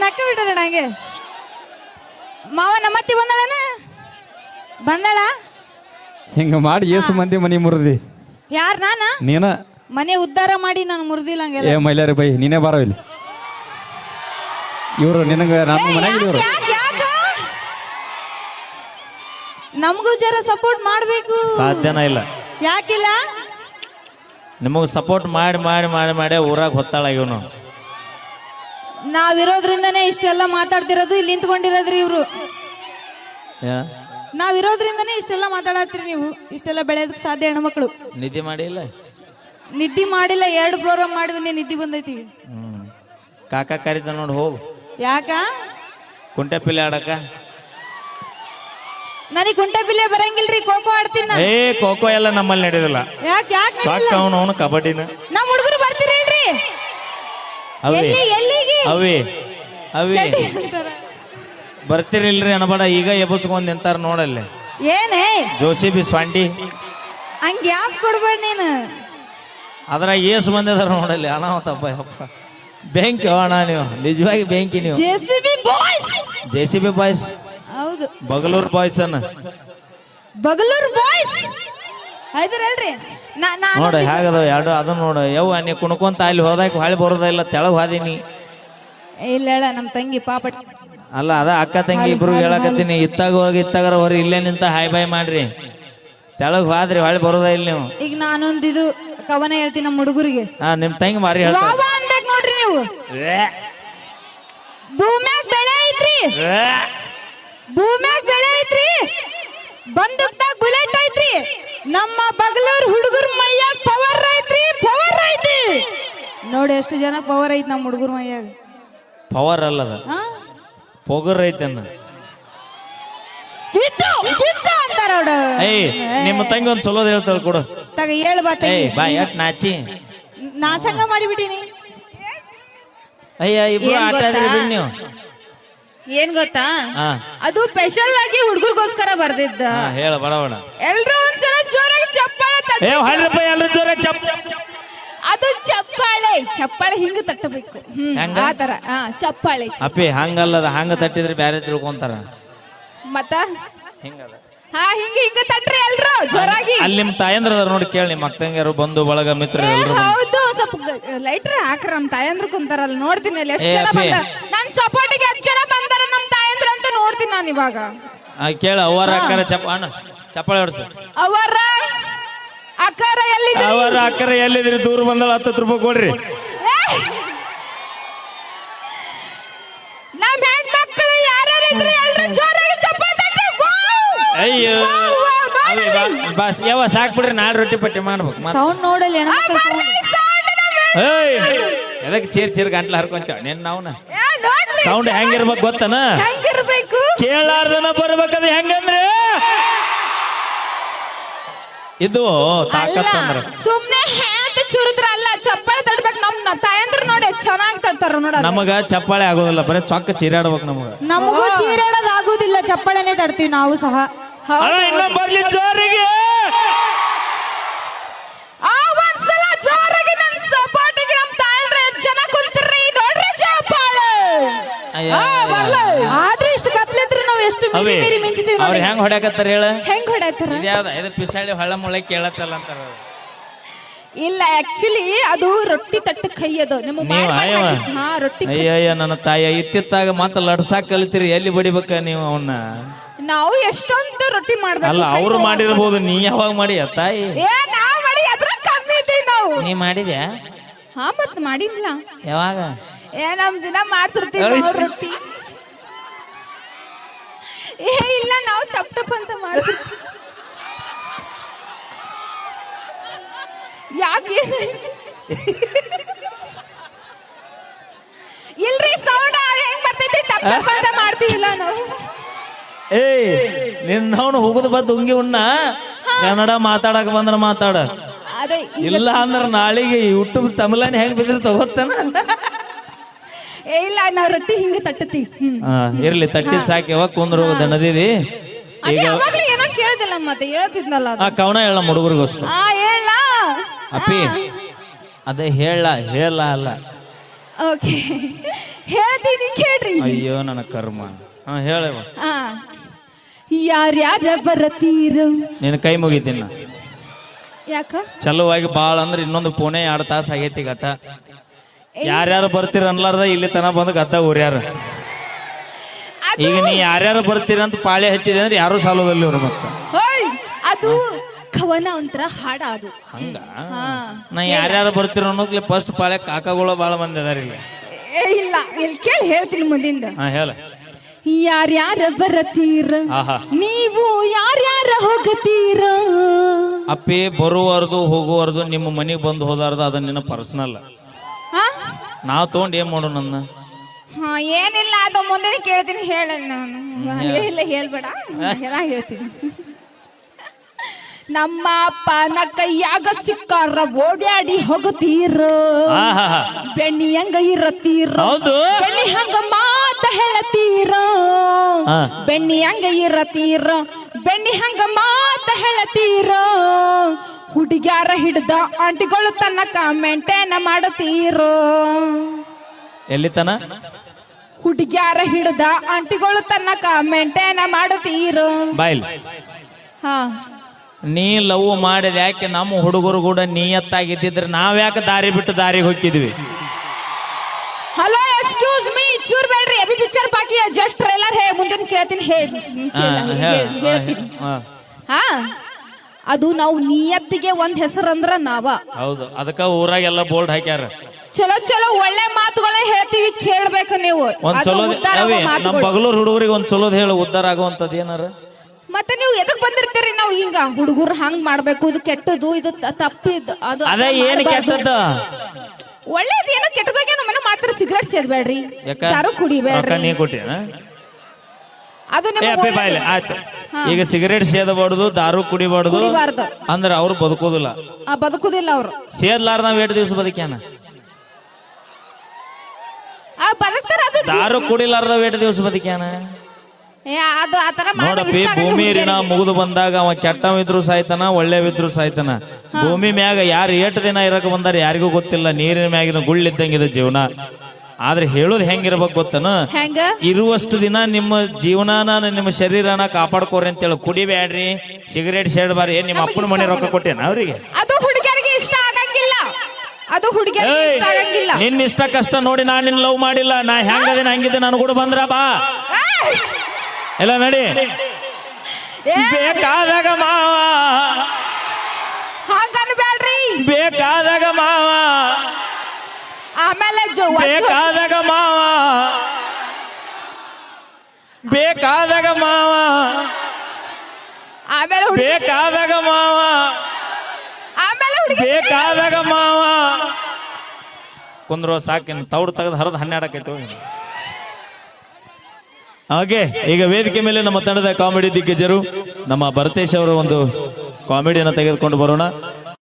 ನಕ್ಕ ಬಿಟ್ಟರ ನಂಗೆ. ಮಾವ ನಮ್ಮತ್ತಿ ಬಂದಳನ? ಬಂದಳ? ಹಿಂಗ ಮಾಡಿ ಏಸು ಮಂದಿ ಮನಿ ಮುರಿದಿ. ಯಾರ್ ನಾನ? ನೀನ? ಮನೆ ಉದ್ಧಾರ ಮಾಡಿ ನಾನು ಮುರಿದಿಲ್ಲ ಹಂಗೆಲ್ಲ. ಏ ಮೈಲಾರಿ ಬೈ ನೀನೇ ಬಾರೋ ಇಲ್ಲಿ. ಇವರು ನಿನಗ ನಮ್ಮ ಮನೆಗೆ ಇವರು. ಯಾಕ್- ಯಾಕ್- ಯಾಕ್? ನಮಗೂ ಜರ ಸಪೋರ್ಟ್ ಮಾಡ್ಬೇಕು. ಸಾಧ್ಯನ ಇಲ್ಲ. ಯಾಕಿಲ್ಲ? ನಿಮಗೆ ಸಪೋರ್ಟ್ ಮಾಡಿ ಮಾಡಿ ಮಾಡಿ ಮಾಡಿ ಊರಾಗ ಹೊತ್ತಾಳ ಇವನು. ನಾವಿರೋದ್ರಿಂದನೇ ಇಷ್ಟೆಲ್ಲ ಮಾತಾಡ್ತಿರೋದು ಇಲ್ಲಿ ನಿಂತ್ಕೊಂಡಿರೋದ್ರಿ ಇವ್ರು. ನಾವಿರೋದ್ರಿಂದನೇ ಇಷ್ಟೆಲ್ಲ ಮಾತಾಡತ್ರಿ ನೀವು. ಇಷ್ಟೆಲ್ಲ ಬೆಳೆಯೋದಕ್ಕೆ ಸಾಧ್ಯ ಹೆಣ್ಮಕ್ಳು ನಿದ್ದೆ ಮಾಡಿಲ್ಲ? ನಿದ್ದೆ ಮಾಡಿಲ್ಲ ಎರಡು ಪ್ರೋಗ್ರಾಮ್ ಮಾಡಿ ಬಂದೆ ನಿದ್ದೆ ಬಂದೈತಿ. ಹ್ಮ್. ಕಾಕ ಕರೀತ ನೋಡಿ ಹೋಗು. ಯಾಕ? ಕುಂಟೆ ಪಿಲ್ಲೆ ಆಡಕ? ನನಗೆ ಕುಂಟೆ ಪಿಲ್ಲೆ ಬರಂಗಿಲ್ರಿ ಖೋಖೋ ಆಡ್ತೀನಿ ನಾನು. ಏ ಖೋಖೋ ಎಲ್ಲ ನಮ್ಮಲ್ಲಿ ನಡೆಯೋದಿಲ್ಲ ಯಾಕೆ ಯಾಕೆ ಸಾಕ ಅವನು ಅವನು ಕಬಡ್ಡಿನ. ನಮ್ಮ ಹುಡುಗರು ಬರ್ತೀರೇನ್ರಿ? ಅವಿ. ಎಲ್ಲಿ ಎಲ್ಲಿಗೆ? ಅವಿ. ಅವಿ. ಶೆಟ್ಟಿ ಅಂತಾರ. ಬರ್ತಿರಿಲ್ರಿ ಅನ್ಬೇಡ ಈಗ ಎಬ್ಬಸ್ಕೊಂಡ್ ನಿಂತಾರ ನೋಡಲ್ಲಿ. ಏನೇ? ಜೋಸಿ ಬಿ ಸ್ವಾಂಡಿ. ಹಂಗ ಯಾಕೆ ಕೊಡ್ಬೇಡ ನೀನು? ಅದ್ರಾಗ ಏಸ್ ಬಂದಿದಾರ ಅದಾರ ನೋಡಲ್ಲಿ ಅನಾಹುತಪ್ಪ ಯಪ್ಪ ಬೆಂಕಿ ಅಣ್ಣ ನೀವು ನಿಜವಾಗಿ ಬೆಂಕಿ ನೀವು. J C B boys? J C B boys. ಹೌದು. ಬಗಲೂರ್ ಬಾಯ್ಸ್ ಅನ್ನ. ಬಗಲೂರ್ ಬಾಯ್ಸ್? ನಾನು ನೋಡ ಹೇಗದ ಎರಡು ಅದನ್ನ ನೋಡ. ಯವ್ವ ನೀ ಕುಣ್ಕೊಂತ ಅಲ್ಲಿ ಹೋದಾಗ ಹಳಿ ಬರೋದಿಲ್ಲ ತೆಳಗ್ ಹೋದಿನಿ ಇಲ್ಲ ಹೇಳ ನಮ್ಮ ತಂಗಿ ಪಾಪ ಅಲ್ಲ ಅದ ಅಕ್ಕ ತಂಗಿ ಇಬ್ರು ಹೇಳಕತ್ತೀನಿ. ಇತ್ತಾಗ ಹೋಗಿ ಇತ್ತಾಗರ ಹೊರಿ ಇಲ್ಲೇ ನಿಂತ ಹಾಯ್ ಬಾಯ್ ಮಾಡ್ರಿ. ತೆಳಗ್ ಹೋದ್ರಿ ಹೊಳ್ಳಿ ಬರೋದ ಇಲ್ಲ ನೀವು. ಈಗ ನಾನೊಂದು ಇದು ಕವನ ಹೇಳ್ತೀನಿ ನಮ್ಮ ಹುಡುಗರಿಗೆ. ಹಾ ನಿಮ್ ತಂಗಿ ಮಾರಿ ಹೇಳ್ತಾರೆ ಅನ್ಬೇಕು ನೋಡ್ರಿ ನೀವು. ಭೂಮ್ಯಾಗ ಬೆಳೆ ಐತ್ರಿ. ಭೂಮ್ಯಾಗ ಬೆಳೆ ಐತ್ರಿ. ಐತ್ರಿ ನಮ್ಮ ಬಗಲೂರ್ ಹುಡುಗರ ಮೈಯಾಗ ಪವರ್ ಐತ್ರಿ ಪವರ್ ಐತಿ. ನೋಡಿ ಎಷ್ಟು ಜನ ಪವರ್ ಐತಿ ನಮ್ಮ ಹುಡುಗರ ಮೈಯಾಗ. ಪವರ್ ಅಲ್ಲದ? ಅದು. ಪೊಗರ್ ಐತನ್ನ ಏಯ್ ನಿಮ್ಮ ತಂಗಿ ಒಂದ್ ಚಲೋದ್ ಹೇಳ್ತಾಳ ಕೊಡು. ತಗ ಹೇಳ ಬಾ ತಂಗಿ. ಏಯ್ ಬಾ ಎಟ್ ನಾಚಿ. ನಾಚಂಗ ಮಾಡಿಬಿಟ್ಟಿನಿ. ಅಯ್ಯ ಇಬ್ರು ಆಟ? ಆದ್ರಿ ಬಿಡ್ ನೀವು. ಏನ್ ಗೊತ್ತಾ? ಹಾ. ಅದು ಸ್ಪೆಷಲ್ ಆಗಿ ಹುಡುಗರಿಗೋಸ್ಕರ ಬರ್ದಿದ್ದ. ಹಾ ಹೇಳ ಬಡ ಬಡ. ಎಲ್ರು ಒಂದ್ಸಲ ಜೋರಾಗಿ ಚಪ್ಪಾಳೆ ತಟ್ಟಿ ಏ ಹಳ್ರಪ್ಪ ಎಲ್ರು ಜೋರ ಚಪ್ ಅದು ಚಪ್ಪಾಳೆ ಚಪ್ಪಾಳೆ ಹಿಂಗ ತಟ್ಟಬೇಕು. ಹ್ಮ್ ಹೆಂಗ? ಆ ತರ. ಹಾ ಚಪ್ಪಾಳೆ. ಅಪ್ಪಿ ಹಂಗಲ್ಲದ ಹಂಗ ತಟ್ಟಿದ್ರೆ ಬ್ಯಾರೆ ತಿಳ್ಕೊಂತಾರ. ಮತ್ತ? ಹಿಂಗದ ಹಾ ಹಿಂಗ ಹಿಂಗ ತಟ್ರಿ ಎಲ್ರು ಜೋರಾಗಿ. ಅಲ್ಲಿ ನಿಮ್ ತಾಯಂದ್ರ ಅದಾರ ನೋಡಿ ಕೇಳಿ ನಿಮ್ಮ ಅಕ್ಕಂಗ್ಯಾರು ಬಂಧು ಬಳಗ ಮಿತ್ರ ಏ, ಎಲ್ರು ಹೌದು ಸ್ವಲ್ಪ ಲೈಟ್ರ್ ಹಾಕ್ರ ನಮ್ ತಾಯಂದ್ರ ಕುಂತಾರಲ್ಲ ನೋಡ್ತೀನಿ ಅಲ್ಲಿ ಎಷ್ಟು ಏ, ಜನ ಅಪ್ಪಿ. ಬಂದಾರ. ನನ್ ಸಪೋರ್ಟಿಗೆ ಎಷ್ಟು ಜನ ಬಂದಾರ ನಮ್ ತಾಯಂದ್ರ ಅಂತ ನೋಡ್ತೀನಿ ನಾನು ಇವಾಗ. ಆ, ಕೇಳ ಅವರ ಅಕ್ಕರ ಚಪ್ಪ ಅಣ್ಣ ಚಪ್ಪಾಳೆ ಹೊಡ್ಸ. ಅವರ ಎಲ್ಲಿ ಅಕ್ಕರೆ ಅಕ್ಕರ ಎಲ್ಲಿದ್ರಿ? ದೂರ ಬಂದಳ ಹತ್ತತ್ತು ರೂಪಾಯಿ ಕೊಡ್ರಿ. ಅಯ್ಯೋ ವಾವ್, ವಾವ್, ಅವಿ ಬಾ- ಯಾವ ಸಾಕ್ ಬಿಡ್ರಿ ನಾಳೆ ರೊಟ್ಟಿ ಪಟ್ಟಿ ಮಾಡ್ಬೇಕು ಮತ್ತ್- ಸೌಂಡ್. ನೋಡಲಿ ಹೆಣ್ಮಕ್ಳು ಏಯ್ ಎದಕ್ ಚೀರ್ ಚೀರ್ ಗಂಟ್ಲ ಹರ್ಕೊಂತೇವ? ನಿನ್ನ ನಾವ್ನ. ಸೌಂಡ್ ಹೆಂಗಿರ್ಬೇಕು ಗೊತ್ತನ? ಕೇಳಾರ್ದನ ಬರ್ಬೇಕದ ಹೆಂಗಂದ್ರೆ? ಇದು ಸುಮ್ನೆ ಹ್ಯಾಂತ ಚುರುದ್ರ ಅಲ್ಲ ಚಪ್ಪಾಳೆ ತಡ್ಬೇಕು ನಮ್ ನ- ತಾಯಂದ್ರು ನೋಡಿ ಚೆನ್ನಾಗಿ ತಡ್ತಾರ ನೋಡ ನಮಗ ಚಪ್ಪಾಳೆ ಆಗೋದಿಲ್ಲ ಬರೀ ಚೊಕ್ಕ ಚೀರಾಡ್ಬೇಕು ನಮಗ. ನಮಗೂ ಚೀರಾಡೋದಾಗುದಿಲ್ಲ ಚಪ್ಪಾಳೆನೆ ಚಪ್ಪಳನೆ ತಡ್ತೀವಿ ನಾವು ಸಹ. ಬರ್ಲಿ ಜೋರಿಗೆ. ಅವ್ರ ಹೆಂಗ್ ಹೊಡ್ಯಾಕತ್ತಾರ ಹೇಳ? ಹೆಂಗ್ ಹೊಡ್ಯಾತಾರ ಇದ್ಯಾವ್ದ? ಇದು ಪಿಸಾಳಿ ಹಳ್ಳ ಮುಳ್ಳ ಕೇಳತ್ತಲ್ಲ ಅಂತಾರ ಅವ್ರು. ಇಲ್ಲ ಆಕ್ಚುಲಿ ಅದು ರೊಟ್ಟಿ ತಟ್ಟ ಕೈ ಅದು. ನಿಮ್ಮ ನೀವ್ ಅಯ್ಯವ ಹಾ ರೊಟ್ಟಿ ಅಯ್ಯಯ್ಯ ನನ್ನ ತಾಯಿ ಇತ್ತಿತ್ತಾಗ ಮತ್ತೆ ಲಡ್ಸಾಕ್ ಕಲಿತೀರಿ ಎಲ್ಲಿ ಬಡಿಬೇಕ ನೀವು ಅವನ್ನ ನಾವು ಎಷ್ಟೊಂದು ರೊಟ್ಟಿ ಮಾಡ್ಬೇಕು ಅಲ್ಲ ಕೈ ಅವ್ರು. ಮಾಡಿರ್ಬೋದು ನೀ ಯಾವಾಗ ಮಾಡಿಯ ತಾಯಿ? ಏ ನಾವ್ ಮಾಡಿ ಅದ್ರ ಕಮ್ಮಿ ಇದ್ದೀವಿ ನಾವು. ನೀ ಮಾಡಿದ್ಯಾ? ಹಾ ಮತ್ ಮಾಡಿಲ್ಲ. ಯಾವಾಗ? ಏ ನಮ್ ದಿನ ಮಾಡ್ತಿರ್ತೀವಿ ನಾವು ರೊಟ್ಟಿ. ಏ ಇಲ್ಲ ನಾವು ಟಪ್ ಟಪ್ ಅಂತ ಮಾಡ್ತಿರ್ತೀವಿ ಯಾಕೆ? ಇಲ್ರಿ ಸೌಂಡ್ ಹೆಂಗ್ ಬರ್ತೈತಿ? ಟಪ್ ಟಪ್ ಅಂತ ಮಾಡ್ತೀವಿಲ್ಲ ನಾವು. ಏಯ್ ನಿನ್ನವನು ಹೋಗುದು ಬದ್ ಉಂಗಿ ಉಣ್ಣ. ಕನ್ನಡ ಮಾತಾಡಕ್ ಬಂದ್ರ ಮಾತಾಡ. ಅದೇ ಇಲ್ಲ. ಅಂದ್ರ ನಾಳಿಗೆ ಯೂಟ್ಯೂಬ್ ತಮಿಳನ್ ಹೆಂಗ್ ಬಿದ್ರಿ ಗೊತ್ತನ? ಏ ಇಲ್ಲ ನಾವ್ ರೊಟ್ಟಿ ಹಿಂಗ ತಟ್ಟತಿ ಆ, ಇರ್ಲಿ ತಟ್ಟಿ ಸಾಕಿ ಯಾವಾಗ ಕುಂದ್ರ ದನದಿದಿ ಅದೇ ಈಗ ಅವಾಗ್ಲೇ ಏನೋ ಕೇಳ್ದಿಲ್ಲ ಮತ್ತೆ ಹೇಳ್ತಿದ್ನಲ್ಲ ಅದು. ಆ ಕವನ ಹೇಳ ಹುಡುಗರಿಗೋಸ್ಕರ. ಆ ಹೇಳ. ಅಪ್ಪಿ ಅದೇ ಹೇಳ ಹೇಳ ಅಲ್ಲ. ಓಕೆ. ಹೇಳ್ತೀನಿ ಕೇಳ್ರಿ. ಅಯ್ಯೋ ನನ್ನ ಕರ್ಮ. ಹಾ ಹೇಳವ ಆ ಯಾರ್ಯಾರ ಬರತೀರು? ನಿನ್ನ ಕೈ ಮುಗಿತೀನಿ ನಾ. ಯಾಕ? ಚಲುವಾಗಿ ಬಾಳ ಅಂದ್ರೆ ಇನ್ನೊಂದು ಪುಣೆ ಎರಡು ತಾಸು ಆಗೈತಿ ಗತ. ಯಾರ್ಯಾರು ಬರ್ತೀರ ಅನ್ಲಾರ್ದ ಇಲ್ಲಿ ತನ ಬಂದು ಗದ್ದ ಊರ್ಯಾರ. ಈಗ ನೀ ಯಾರ್ಯಾರು ಬರ್ತೀರ ಅಂತ ಪಾಳೆ ಹಚ್ಚಿದೆ ಅಂದ್ರೆ ಯಾರು ಸಾಲದಲ್ಲಿ ಇವ್ರು ಮತ್ತೆ? ಹೋಯ್ ಅದು ಕವನ ಒಂಥರ ಹಾಡ ಅದು. ಹಂಗ? ನಾ ಯಾರ್ಯಾರು ಬರ್ತೀರ ಅನ್ನೋದ್ಲಿ ಫಸ್ಟ್ ಪಾಳೆ ಕಾಕಗಳು ಬಾಳ ಮಂದಿ ಅದಾರ ಇಲ್ಲಿ. ಏ, ಇಲ್ಲ ಇಲ್ಲಿ ಕೇಳಿ ಹೇಳ್ತೀನಿ ಮುಂದಿಂದ. ಹಾ ಹೇಳ. ಯಾರ್ಯಾರ ಬರತೀರ? ಆಹಾ. ನೀವು ಯಾರ್ಯಾರ ಹೋಗತೀರ? ಅಪ್ಪಿ ಬರುವರ್ದು ಹೋಗುವರ್ದು ನಿಮ್ಮ ಮನೆಗೆ ಬಂದು ಹೋದಾರ್ದು ಅದು ನಿನ್ನ ಪರ್ಸನಲ್ ನಾವು ತಗೊಂಡ್ ಏನ್ ಮಾಡೋ ನನ್ನ ಹಾ ಏನಿಲ್ಲ ಅದು ಮುಂದೆ ಕೇಳ್ತೀನಿ ಹೇಳ ನಾನು. ಇಲ್ಲ, ಇಲ್ಲ ಹೇಳ್ಬೇಡ. ಹೇಳ್ತೀನಿ. ನಮ್ಮ ಅಪ್ಪನ ಕೈಯಾಗ ಸಿಕ್ಕಾರ ಓಡ್ಯಾಡಿ ಹೋಗತೀರ? ಆಹಾ ಬೆಣ್ಣಿ ಹಂಗ ಇರತೀರ? ಹೌದು. ಬೆಣ್ಣಿ ಹಂಗ ಮಾತ ಹೇಳತೀರ? ಹಾ. ಬೆಣ್ಣಿ ಹಂಗ ಇರತೀರ? ಬೆಣ್ಣಿ ಹಂಗ ಮಾತ ಹೇಳತೀರ? ಹುಡುಗ್ಯಾರ ಹಿಡ್ದ ಆಂಟಿಗಳು ತನಕ ಮೇಂಟೈನ್ ಮಾಡತೀರೋ? ಎಲ್ಲಿ ತನ ಹುಡುಗ್ಯಾರ ಹಿಡ್ದ ಆಂಟಿಗಳು ತನಕ ಮೇಂಟೈನ್ ಮಾಡತೀರೋ? ಬಾಯ್ಲ್. ಹಾ. ನೀ ಲವ್ ಮಾಡಿದ ಯಾಕೆ ನಮ್ಮ ಹುಡುಗರು ಕೂಡ ನೀಯತ್ತಾಗಿದ್ದಿದ್ರೆ ನಾವ್ ಯಾಕೆ ದಾರಿ ಬಿಟ್ಟು ದಾರಿ ಹೋಗಿದ್ವಿ? ಹಲೋ ಎಕ್ಸ್ಕ್ಯೂಸ್ ಮೀ ಚೂರ್ ಬೇಡ್ರಿ. ಅಭಿ ಪಿಕ್ಚರ್ ಬಾಕಿ ಜಸ್ಟ್ ಟ್ರೈಲರ್ ಹೇ ಮುಂದಿನ ಕೇಳ್ತೀನಿ ಹೇಳಿ ಹಾ, ಹೇಳ. ಹಾ, ಹಾ. ಅದು ನಾವು ನಿಯತ್ತಿಗೆ ಒಂದ್ ಹೆಸರು ಅಂದ್ರ ನಾವ. ಹೌದು ಅದಕ್ಕ ಊರಾಗೆಲ್ಲ ಬೋರ್ಡ್ ಹಾಕ್ಯಾರ. ಚಲೋ ಚಲೋ ಒಳ್ಳೆ ಮಾತುಗಳೇ ಹೇಳ್ತೀವಿ ಕೇಳ್ಬೇಕು ನೀವು. ಒಂದ್ ಅದು ಚಲೋ ಉದ್ಧಾರ ಆಗೋ ಅವಿ ನಮ್ಮ ಮಾತುಗಳು. ಬಗಲೂರ್ ಹುಡುಗರಿಗೆ ಒಂದ್ ಚಲೋದ್ ಹೇಳು ಉದ್ದಾರ ಆಗುವಂತದ್ ಏನಾರ? ಮತ್ತೆ ನೀವು ಎದಕ್ ಬಂದಿರ್ತೀರಿ ನಾವು ಹಿಂಗ? ಹುಡುಗರು ಹಂಗ್ ಮಾಡ್ಬೇಕು ಇದು ಕೆಟ್ಟದು ಇದು ತಪ್ಪು ತಪ್ಪಿದ್ದು ಅದು ಅದೇ ಏನ್. ಒಳ್ಳೇದು ಏನೋ ಕೆಟ್ಟದಾಗ ನಮ್ಮನ್ನ ಮಾಡ್ತಾರೆ ಸಿಗರೇಟ್ ಸೇದ್ಬೇಡ್ರಿ. ಯಾರು ರೊಕ್ಕ ಕುಡಿಬೇಡ್ರಿ ನೀ ಅದು ಏ ನಿಮಗೆ ಅಪ್ಪಿ ಬಾಯ್ಲೆ ಆಯ್ತು. ಈಗ ಸಿಗರೇಟ್ ಸೇದಬಾರ್ದು ದಾರು ಕುಡಿಬಾರ್ದು. ಕುಡಿಬಾರ್ದು. ಅಂದ್ರೆ ಅವ್ರು ಬದುಕೋದಿಲ್ಲ. ಆ, ಬದುಕುದಿಲ್ಲ ಅವ್ರು. ಸೇದ್ಲಾರ ನಾವ್ ಎರಡು ದಿವಸ ಬದುಕ್ಯಾನ? ಆ ಬದುಕ್ತಾರ ಅದು. ದಾರು ಕುಡಿಲಾರ್ದ ಎರಡು ದಿವಸ ಬದುಕ್ಯಾನ? ಏ, ಅದು ಆತರ ಮಾಡಿ ನೋಡಪ್ಪಿ ಭೂಮಿ ಋಣ. ಮುಗಿದು ಬಂದಾಗ ಅವ ಕೆಟ್ಟವಿದ್ರು ಸಾಯ್ತಾನ ಒಳ್ಳೆವಿದ್ರು ಸಾಯ್ತಾನ. ಭೂಮಿ ಮ್ಯಾಗ ಯಾರು ಏಟ್ ದಿನ ಇರಕ್ ಬಂದಾರ ಯಾರಿಗೂ ಗೊತ್ತಿಲ್ಲ ನೀರಿನ ಮ್ಯಾಗಿನ ಗುಳ್ಳಿದ್ದಂಗಿದೆ ಜೀವನ. ಆದ್ರೆ ಹೇಳೋದು ಹೆಂಗಿರ್ಬೇಕು ಗೊತ್ತನ? ಹೆಂಗ? ಇರುವಷ್ಟು ದಿನ ನಿಮ್ಮ ಜೀವನಾನ ನಿಮ್ಮ ಶರೀರನ ಕಾಪಾಡ್ಕೋರಿ ಅಂತೇಳಿ ಕುಡಿಬ್ಯಾಡ್ರಿ ಸಿಗರೇಟ್ ಸೇಡ್ಬಾರಿ ಏನ್ ನಿಮ್ಮ ಅಪ್ಪನ ಮನೆ ರೊಕ್ಕ ಕೊಟ್ಟೇನ ಅವ್ರಿಗೆ? ಅದು ಹುಡುಗಿಯರಿಗೆ ಇಷ್ಟ ಆಗಂಗಿಲ್ಲ. ಅದು ಹುಡುಗಿಯರಿಗೆ ಇಷ್ಟ ಆಗಂಗಿಲ್ಲ. ನಿನ್ನ ಇಷ್ಟ ಕಷ್ಟ ನೋಡಿ ನಾನು ನಿನ್ ಲವ್ ಮಾಡಿಲ್ಲ. ನಾ ಹೆಂಗದಿನ ಹಂಗಿದ್ದೆ ನಾನು ಕೂಡ ಬಂದ್ರ ಬಾ! ಎಲ್ಲ ನಡಿ. ಬೇಕಾದಾಗ ಮಾವಾ. ಬೇಕಾದ ಬೇಕಾದಾಗ ಜೊ- ಬೇಕಾದಾಗ ಮಾವ. ಬೇಕಾದಾಗ ಮಾವ. ಆಮೇಲೆ ಹುಡುಗಿ ಬೇಕಾದಾಗ ಮಾವ. ಆಮೇಲೆ ಹುಡುಗಿ ಬೇಕಾದಾಗ ಮಾವ. ಕುಂದ್ರೋ ಸಾಕಿನ ತೌಡು ತೆಗೆದು ಹರಿದು ಹನ್ನೆರಡಕ್ಕೈತೆ ಓಕೆ ಹಾಗೆ ಈಗ ವೇದಿಕೆ ಮೇಲೆ ನಮ್ಮ ತಂಡದ ಕಾಮಿಡಿ ದಿಗ್ಗಜರು ನಮ್ಮ ಭರತೇಶ್ ಅವರ ಒಂದು ಕಾಮಿಡಿಯನ್ನು ತೆಗೆದುಕೊಂಡು ಬರೋಣ.